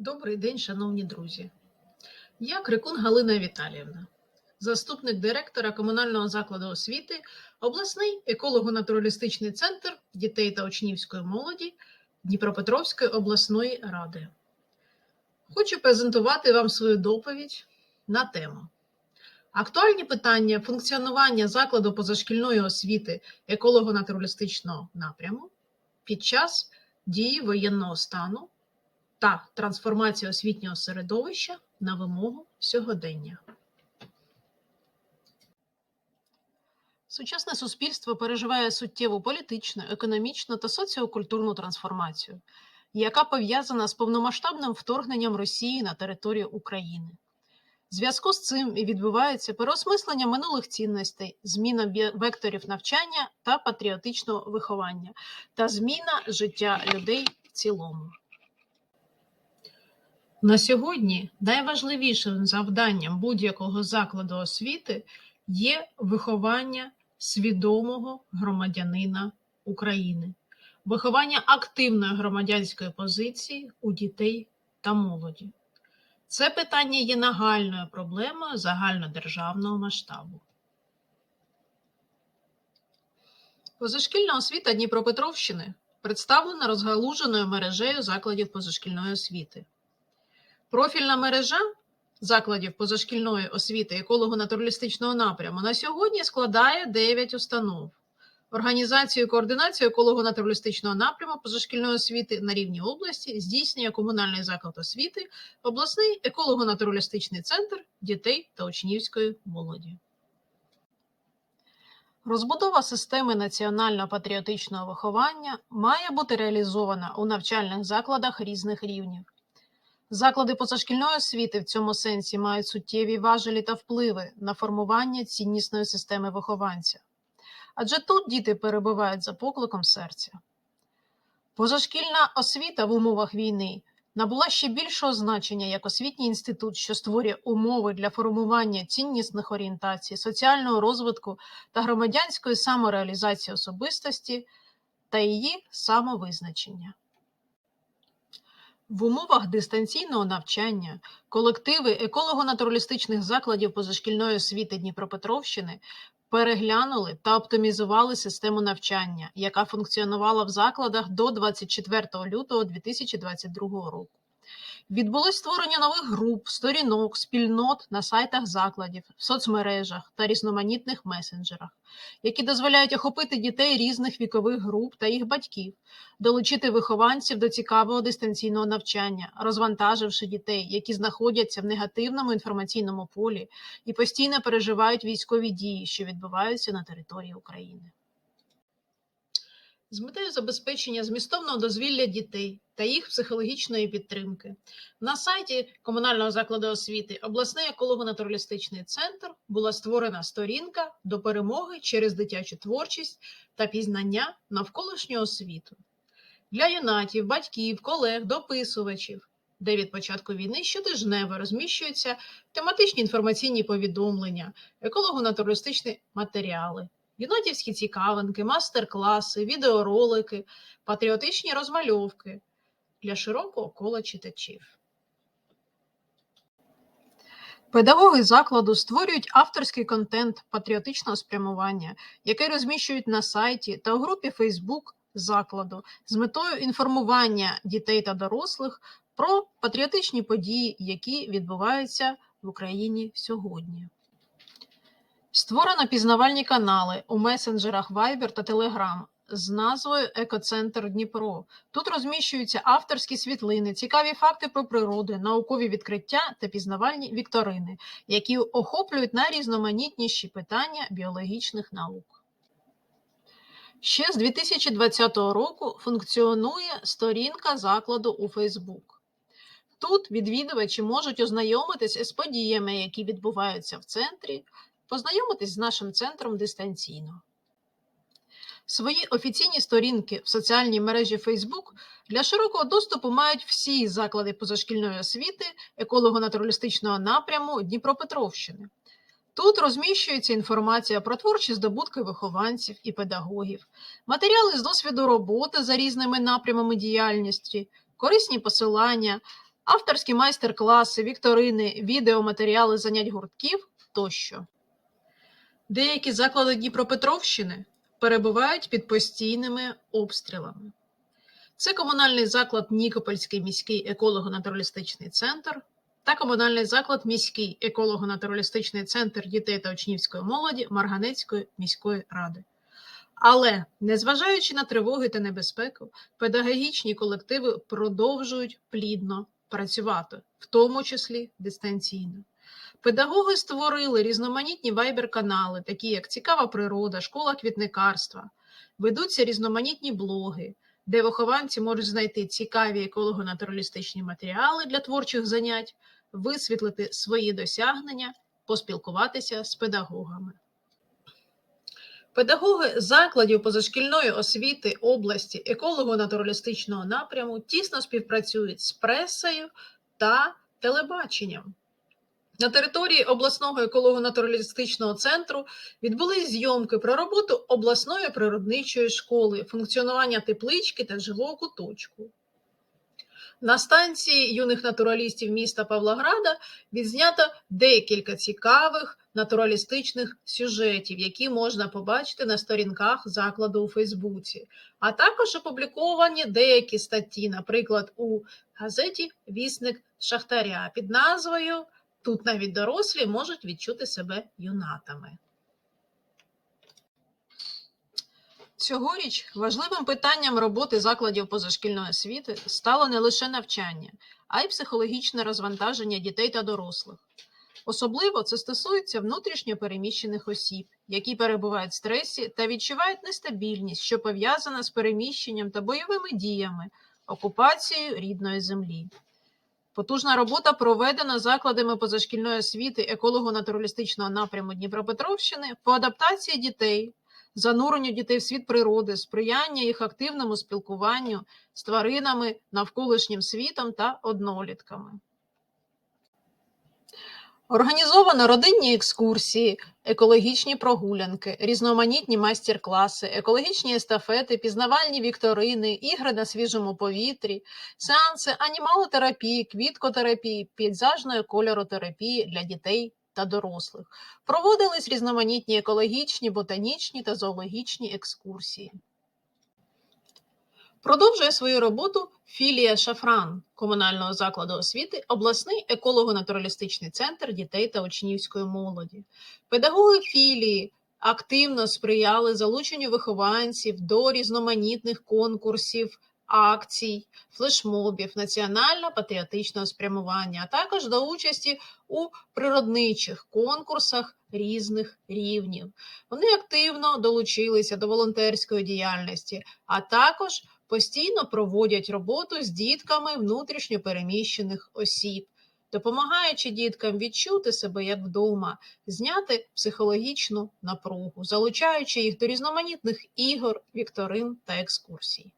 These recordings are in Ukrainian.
Добрий день, шановні друзі. Я Крикун Галина Віталіївна, заступник директора комунального закладу освіти, обласний еколого-натуралістичний центр дітей та учнівської молоді Дніпропетровської обласної ради. Хочу презентувати вам свою доповідь на тему Актуальні питання функціонування закладу позашкільної освіти еколого-натуралістичного напряму під час дії воєнного стану та трансформації освітнього середовища на вимогу сьогодення. Сучасне суспільство переживає суттєву політичну, економічну та соціокультурну трансформацію, яка пов'язана з повномасштабним вторгненням Росії на територію України. В зв'язку з цим і відбувається переосмислення минулих цінностей, зміна векторів навчання та патріотичного виховання та зміна життя людей в цілому. На сьогодні найважливішим завданням будь-якого закладу освіти є виховання свідомого громадянина України, виховання активної громадянської позиції у дітей та молоді. Це питання є нагальною проблемою загальнодержавного масштабу. Позашкільна освіта Дніпропетровщини представлена розгалуженою мережею закладів позашкільної освіти. Профільна мережа закладів позашкільної освіти еколого-натуралістичного напряму на сьогодні складає 9 установ. Організацію і координацію еколого-натуралістичного напряму позашкільної освіти на рівні області здійснює комунальний заклад освіти, обласний еколого-натуралістичний центр дітей та учнівської молоді. Розбудова системи національно-патріотичного виховання має бути реалізована у навчальних закладах різних рівнів. Заклади позашкільної освіти в цьому сенсі мають суттєві важелі та впливи на формування ціннісної системи вихованця. Адже тут діти перебувають за покликом серця. Позашкільна освіта в умовах війни набула ще більшого значення як освітній інститут, що створює умови для формування ціннісних орієнтацій, соціального розвитку та громадянської самореалізації особистості та її самовизначення. В умовах дистанційного навчання колективи еколого-натуралістичних закладів позашкільної освіти Дніпропетровщини переглянули та оптимізували систему навчання, яка функціонувала в закладах до 24 лютого 2022 року. Відбулось створення нових груп, сторінок, спільнот на сайтах закладів, в соцмережах та різноманітних месенджерах, які дозволяють охопити дітей різних вікових груп та їх батьків, долучити вихованців до цікавого дистанційного навчання, розвантаживши дітей, які знаходяться в негативному інформаційному полі і постійно переживають військові дії, що відбуваються на території України. З метою забезпечення змістовного дозвілля дітей та їх психологічної підтримки. На сайті комунального закладу освіти обласний еколого-натуралістичний центр була створена сторінка до перемоги через дитячу творчість та пізнання навколишнього світу. Для юнатів, батьків, колег, дописувачів, де від початку війни щотижнево розміщуються тематичні інформаційні повідомлення, еколого-натуралістичні матеріали, юнатівські цікавинки, мастер-класи, відеоролики, патріотичні розмальовки для широкого кола читачів. Педагоги закладу створюють авторський контент патріотичного спрямування, який розміщують на сайті та у групі Facebook закладу з метою інформування дітей та дорослих про патріотичні події, які відбуваються в Україні сьогодні. Створено пізнавальні канали у месенджерах Viber та Telegram з назвою Екоцентр Дніпро. Тут розміщуються авторські світлини, цікаві факти про природу, наукові відкриття та пізнавальні вікторини, які охоплюють найрізноманітніші питання біологічних наук. Ще з 2020 року функціонує сторінка закладу у Facebook. Тут відвідувачі можуть ознайомитися з подіями, які відбуваються в центрі, познайомитись з нашим центром дистанційно. Свої офіційні сторінки в соціальній мережі Facebook для широкого доступу мають всі заклади позашкільної освіти еколого-натуралістичного напряму Дніпропетровщини. Тут розміщується інформація про творчі здобутки вихованців і педагогів, матеріали з досвіду роботи за різними напрямами діяльності, корисні посилання, авторські майстер-класи, вікторини, відеоматеріали занять гуртків тощо. Деякі заклади Дніпропетровщини перебувають під постійними обстрілами. Це комунальний заклад Нікопольський міський еколого-натуралістичний центр та комунальний заклад міський еколого-натуралістичний центр дітей та учнівської молоді Марганецької міської ради. Але, незважаючи на тривоги та небезпеку, педагогічні колективи продовжують плідно працювати, в тому числі дистанційно. Педагоги створили різноманітні вайбер-канали, такі як Цікава природа, школа квітникарства. Ведуться різноманітні блоги, де вихованці можуть знайти цікаві еколого-натуралістичні матеріали для творчих занять, висвітлити свої досягнення, поспілкуватися з педагогами. Педагоги закладів позашкільної освіти області еколого-натуралістичного напряму тісно співпрацюють з пресою та телебаченням. На території обласного еколого-натуралістичного центру відбулись зйомки про роботу обласної природничої школи, функціонування теплички та живого куточку. На станції юних натуралістів міста Павлограда відзнято декілька цікавих натуралістичних сюжетів, які можна побачити на сторінках закладу у Фейсбуці, а також опубліковані деякі статті, наприклад, у газеті Вісник Шахтаря під назвою Тут навіть дорослі можуть відчути себе юнатами. Цьогоріч важливим питанням роботи закладів позашкільної освіти стало не лише навчання, а й психологічне розвантаження дітей та дорослих. Особливо це стосується внутрішньо переміщених осіб, які перебувають в стресі та відчувають нестабільність, що пов'язана з переміщенням та бойовими діями, окупацією рідної землі. Потужна робота проведена закладами позашкільної освіти еколого-натуралістичного напряму Дніпропетровщини по адаптації дітей, зануренню дітей в світ природи, сприяння їх активному спілкуванню з тваринами, навколишнім світом та однолітками. Організовано родинні екскурсії, екологічні прогулянки, різноманітні майстер-класи, екологічні естафети, пізнавальні вікторини, ігри на свіжому повітрі, сеанси анімалотерапії, квіткотерапії, пейзажної кольоротерапії для дітей та дорослих. Проводились різноманітні екологічні, ботанічні та зоологічні екскурсії. Продовжує свою роботу філія Шафран комунального закладу освіти, обласний еколого-натуралістичний центр дітей та учнівської молоді. Педагоги філії активно сприяли залученню вихованців до різноманітних конкурсів, акцій, флешмобів, національно-патріотичного спрямування, а також до участі у природничих конкурсах різних рівнів. Вони активно долучилися до волонтерської діяльності, а також постійно проводять роботу з дітками внутрішньо переміщених осіб, допомагаючи діткам відчути себе як вдома, зняти психологічну напругу, залучаючи їх до різноманітних ігор, вікторин та екскурсій.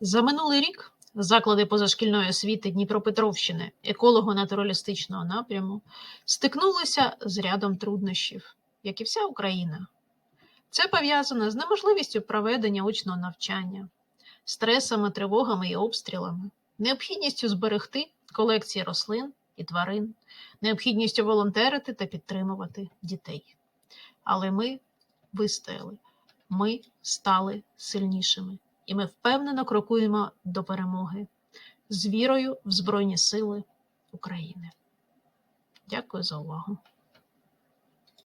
За минулий рік заклади позашкільної освіти Дніпропетровщини еколого-натуралістичного напряму стикнулися з рядом труднощів, як і вся Україна. Це пов'язано з неможливістю проведення очного навчання, стресами, тривогами і обстрілами, необхідністю зберегти колекції рослин і тварин, необхідністю волонтерити та підтримувати дітей. Але ми вистояли, ми стали сильнішими, і ми впевнено крокуємо до перемоги з вірою в Збройні Сили України. Дякую за увагу.